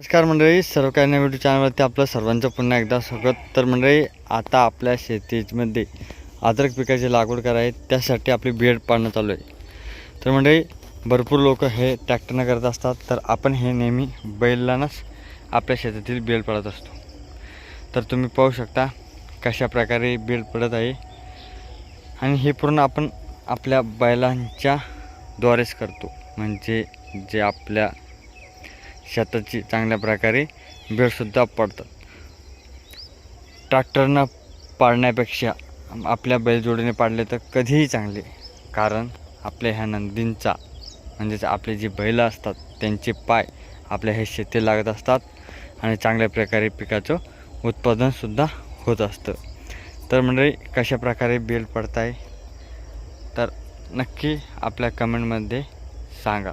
नमस्कार मंडळी सर्व काही नवीन चॅनलवरती आपलं सर्वांचं पुन्हा एकदा स्वागत. तर मंडळी आता आपल्या शेतीमध्ये अद्रक पिकाची लागवड करायची त्यासाठी आपली बेड पाडणं चालू आहे तर मंडळी भरपूर लोक हे ट्रॅक्टरनं करत असतात तर आपण हे नेहमी बैलांनाच आपल्या शेतातील बेड पडत असतो. तर तुम्ही पाहू शकता कशा प्रकारे बेड पडत आहे आणि हे पूर्ण आपण आपल्या बैलांच्या द्वारेच करतो. म्हणजे जे आपल्या शेताची चांगल्या प्रकारे बेडसुद्धा पडतात. ट्रॅक्टरनं पाडण्यापेक्षा आपल्या बैलजोडीने पाडले तर कधीही चांगले कारण आपल्या ह्या नंदींचा म्हणजेच आपले जे बैल असतात त्यांचे पाय आपल्या हे शेती लागत असतात आणि चांगल्या प्रकारे पिकाचं उत्पादनसुद्धा होत असतं. तर म्हणजे कशा प्रकारे बेल पडताय? तर नक्की आपल्या कमेंटमध्ये सांगा.